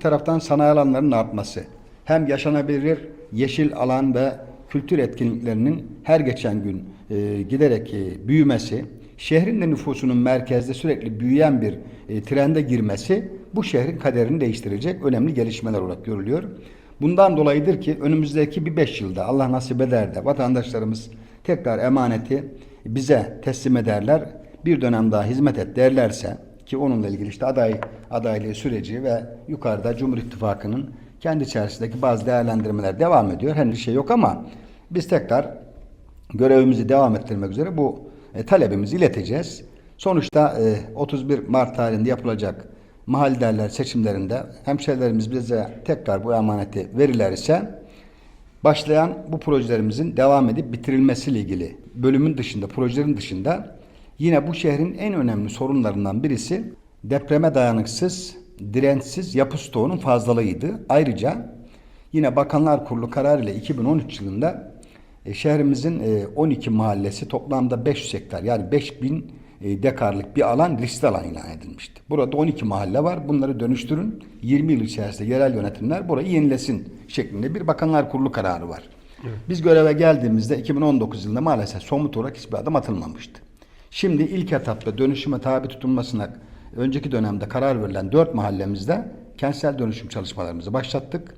taraftan sanayi alanlarının artması, hem yaşanabilir yeşil alan ve kültür etkinliklerinin her geçen gün e, giderek e, büyümesi, şehrin de nüfusunun merkezde sürekli büyüyen bir e, trende girmesi bu şehrin kaderini değiştirecek önemli gelişmeler olarak görülüyor. Bundan dolayıdır ki önümüzdeki bir beş yılda Allah nasip eder de vatandaşlarımız tekrar emaneti bize teslim ederler. Bir dönem daha hizmet et derlerse ki onunla ilgili işte aday adaylığı süreci ve yukarıda Cumhur İttifakı'nın kendi içerisindeki bazı değerlendirmeler devam ediyor. Henüz bir şey yok ama biz tekrar görevimizi devam ettirmek üzere bu e, talebimizi ileteceğiz. Sonuçta e, 31 Mart tarihinde yapılacak mahalle derler seçimlerinde hemşehrilerimiz bize tekrar bu emaneti verirlerse başlayan bu projelerimizin devam edip bitirilmesiyle ilgili bölümün dışında, projelerin dışında yine bu şehrin en önemli sorunlarından birisi depreme dayanıksız, dirençsiz yapı stoğunun fazlalığıydı. Ayrıca yine Bakanlar Kurulu kararı ile 2013 yılında e, şehrimizin e, 12 mahallesi toplamda 500 hektar yani 5000 e, dekarlık bir alan riskli alan ilan edilmişti. Burada 12 mahalle var. Bunları dönüştürün. 20 yıl içerisinde yerel yönetimler burayı yenilesin şeklinde bir Bakanlar Kurulu kararı var. Biz göreve geldiğimizde 2019 yılında maalesef somut olarak hiçbir adım atılmamıştı. Şimdi ilk etapta dönüşüme tabi tutulmasına önceki dönemde karar verilen 4 mahallemizde kentsel dönüşüm çalışmalarımızı başlattık.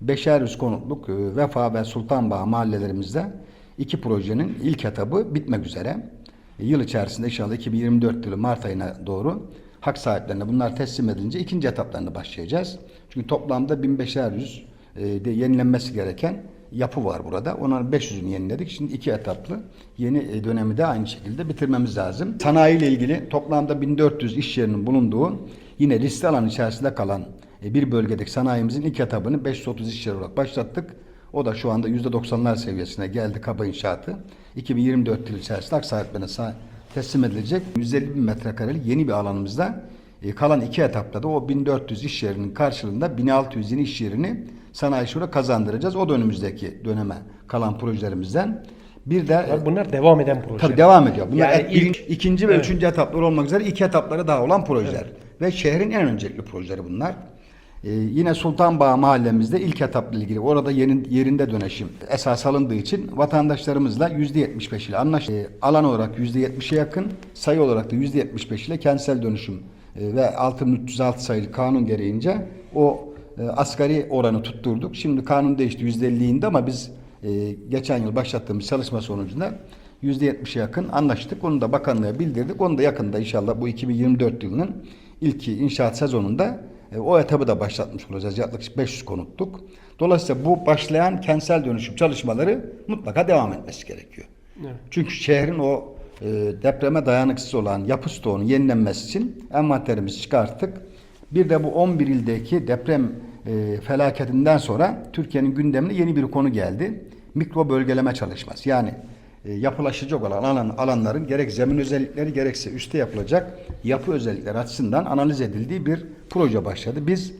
Beşer yüz konutluk e, Vefa ve Sultanbağ mahallelerimizde iki projenin ilk etabı bitmek üzere. Yıl içerisinde inşallah 2024 yılı Mart ayına doğru hak sahiplerine bunlar teslim edilince ikinci etaplarına başlayacağız. Çünkü toplamda 1500 e, de yenilenmesi gereken yapı var burada. Onların 500'ünü yeniledik. Şimdi iki etaplı yeni e, dönemi de aynı şekilde bitirmemiz lazım. Sanayi ile ilgili toplamda 1400 iş yerinin bulunduğu yine liste alan içerisinde kalan e, bir bölgedeki sanayimizin ilk etabını 530 iş yeri olarak başlattık. O da şu anda %90'lar seviyesine geldi kaba inşaatı. 2024 yıl içerisinde sah- teslim edilecek 150 bin metrekarelik yeni bir alanımızda e, kalan iki etapta da o 1400 iş yerinin karşılığında 1600 yeni iş yerini sanayi şura kazandıracağız. O da önümüzdeki döneme kalan projelerimizden. Bir de Bunlar- Bunlar devam eden projeler. Tabii devam ediyor. Bunlar Yani et- ilk- ikinci ve Evet. üçüncü etaplar olmak üzere iki etapları daha olan projeler. Ve şehrin en öncelikli projeleri bunlar. Ee, yine Sultanbağ mahallemizde ilk etapla ilgili orada yerin, yerinde dönüşüm esas alındığı için vatandaşlarımızla %75 ile anlaştık. Ee, alan olarak %70'e yakın, sayı olarak da %75 ile kentsel dönüşüm e, ve 6306 sayılı kanun gereğince o e, asgari oranı tutturduk. Şimdi kanun değişti %50 indi ama biz e, geçen yıl başlattığımız çalışma sonucunda %70'e yakın anlaştık. Onu da bakanlığa bildirdik. Onu da yakında inşallah bu 2024 yılının ilk inşaat sezonunda e, o etabı da başlatmış olacağız. Yaklaşık 500 konutluk. Dolayısıyla bu başlayan kentsel dönüşüm çalışmaları mutlaka devam etmesi gerekiyor. Evet. Çünkü şehrin o e, depreme dayanıksız olan yapı stoğunun yenilenmesi için envanterimizi çıkarttık. Bir de bu 11 ildeki deprem e, felaketinden sonra Türkiye'nin gündemine yeni bir konu geldi. Mikro bölgeleme çalışması. Yani e, yapılaşacak olan alan, alanların gerek zemin özellikleri gerekse üstte yapılacak yapı özellikleri açısından analiz edildiği bir proje başladı. Biz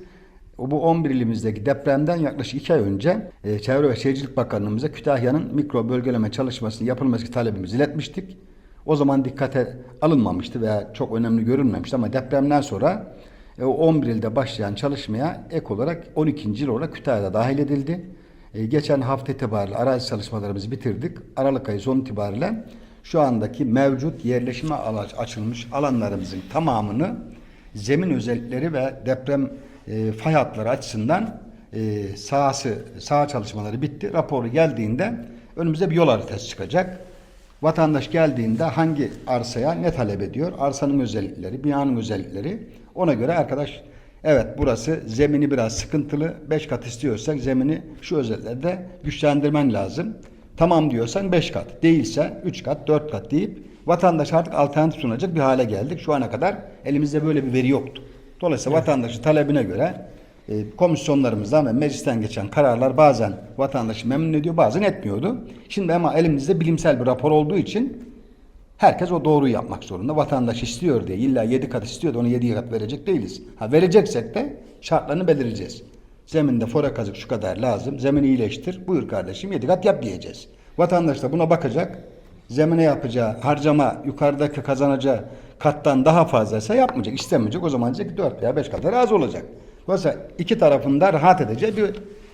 bu 11 ilimizdeki depremden yaklaşık 2 ay önce e, Çevre ve Şehircilik Bakanlığımıza Kütahya'nın mikro bölgeleme çalışmasının yapılması talebimizi iletmiştik. O zaman dikkate alınmamıştı veya çok önemli görülmemişti ama depremden sonra e, o 11 ilde başlayan çalışmaya ek olarak 12. yıl olarak Kütahya'da dahil edildi. E, geçen hafta itibariyle arazi çalışmalarımızı bitirdik. Aralık ayı son itibariyle şu andaki mevcut yerleşime açılmış alanlarımızın tamamını zemin özellikleri ve deprem e, fay hatları açısından e, sahası, saha çalışmaları bitti. Raporu geldiğinde önümüze bir yol haritası çıkacak. Vatandaş geldiğinde hangi arsaya ne talep ediyor? Arsanın özellikleri, binanın özellikleri. Ona göre arkadaş evet burası zemini biraz sıkıntılı. 5 kat istiyorsak zemini şu özelliklerde güçlendirmen lazım. Tamam diyorsan 5 kat. Değilse 3 kat, 4 kat deyip vatandaş artık alternatif sunacak bir hale geldik. Şu ana kadar elimizde böyle bir veri yoktu. Dolayısıyla vatandaşın talebine göre komisyonlarımızdan ve meclisten geçen kararlar bazen vatandaşı memnun ediyor, bazen etmiyordu. Şimdi ama elimizde bilimsel bir rapor olduğu için herkes o doğruyu yapmak zorunda. Vatandaş istiyor diye illa 7 kat istiyor da ona 7 kat verecek değiliz. Ha vereceksek de şartlarını belirleyeceğiz. Zeminde fora kazık şu kadar lazım. Zemini iyileştir. Buyur kardeşim 7 kat yap diyeceğiz. Vatandaş da buna bakacak. Zemine yapacağı harcama yukarıdaki kazanacağı kattan daha fazlaysa yapmayacak, istemeyecek. O zaman diyecek ki 4 veya 5 kat razı olacak. Dolayısıyla iki tarafında rahat edeceği bir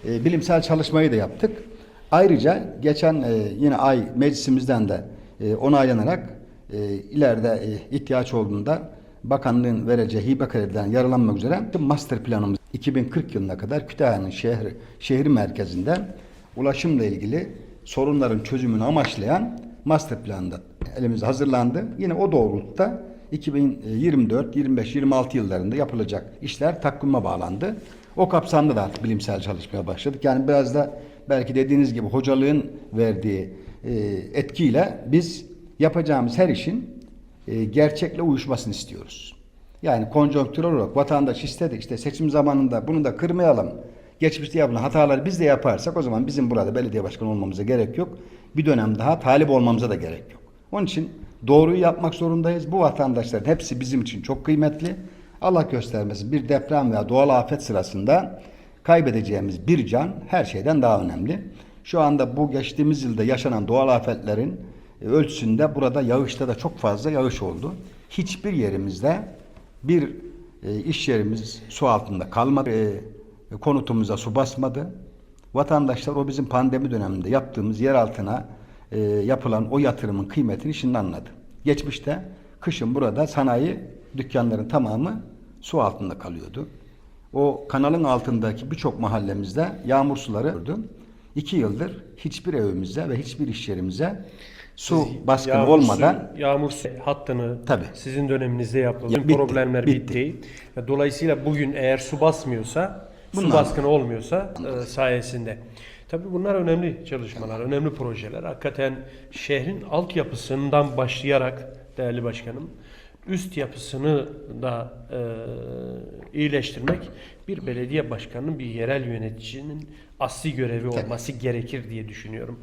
e, bilimsel çalışmayı da yaptık. Ayrıca geçen e, yine ay meclisimizden de e, onaylanarak e, ileride e, ihtiyaç olduğunda bakanlığın vereceği hibe krediden yararlanmak üzere master planımız 2040 yılına kadar Kütahya'nın şehri, şehir merkezinde ulaşımla ilgili sorunların çözümünü amaçlayan master planında elimize hazırlandı. Yine o doğrultuda 2024, 25, 26 yıllarında yapılacak işler takvime bağlandı. O kapsamda da artık bilimsel çalışmaya başladık. Yani biraz da belki dediğiniz gibi hocalığın verdiği e, etkiyle biz yapacağımız her işin e, gerçekle uyuşmasını istiyoruz. Yani konjonktürel olarak vatandaş istedi işte seçim zamanında bunu da kırmayalım. Geçmişte yapılan hataları biz de yaparsak o zaman bizim burada belediye başkanı olmamıza gerek yok. Bir dönem daha talip olmamıza da gerek yok. Onun için doğruyu yapmak zorundayız. Bu vatandaşların hepsi bizim için çok kıymetli. Allah göstermesin bir deprem veya doğal afet sırasında kaybedeceğimiz bir can her şeyden daha önemli. Şu anda bu geçtiğimiz yılda yaşanan doğal afetlerin e, ölçüsünde burada yağışta da çok fazla yağış oldu. Hiçbir yerimizde bir e, iş yerimiz su altında kalmadı. E, konutumuza su basmadı. Vatandaşlar o bizim pandemi döneminde yaptığımız yer altına e, yapılan o yatırımın kıymetini şimdi anladı. Geçmişte kışın burada sanayi dükkanların tamamı su altında kalıyordu. O kanalın altındaki birçok mahallemizde yağmur suları gördü. İki yıldır hiçbir evimize ve hiçbir iş yerimize su baskını Yağmur olmadan su- yağmur su hattını Tabii. sizin döneminizde yapıldı. Problemler bitti. bitti. Dolayısıyla bugün eğer su basmıyorsa, su Bunlar- baskını olmuyorsa e, sayesinde. Tabii bunlar önemli çalışmalar, önemli projeler. Hakikaten şehrin altyapısından başlayarak değerli başkanım, üst yapısını da e, iyileştirmek bir belediye başkanının, bir yerel yöneticinin asli görevi olması gerekir diye düşünüyorum.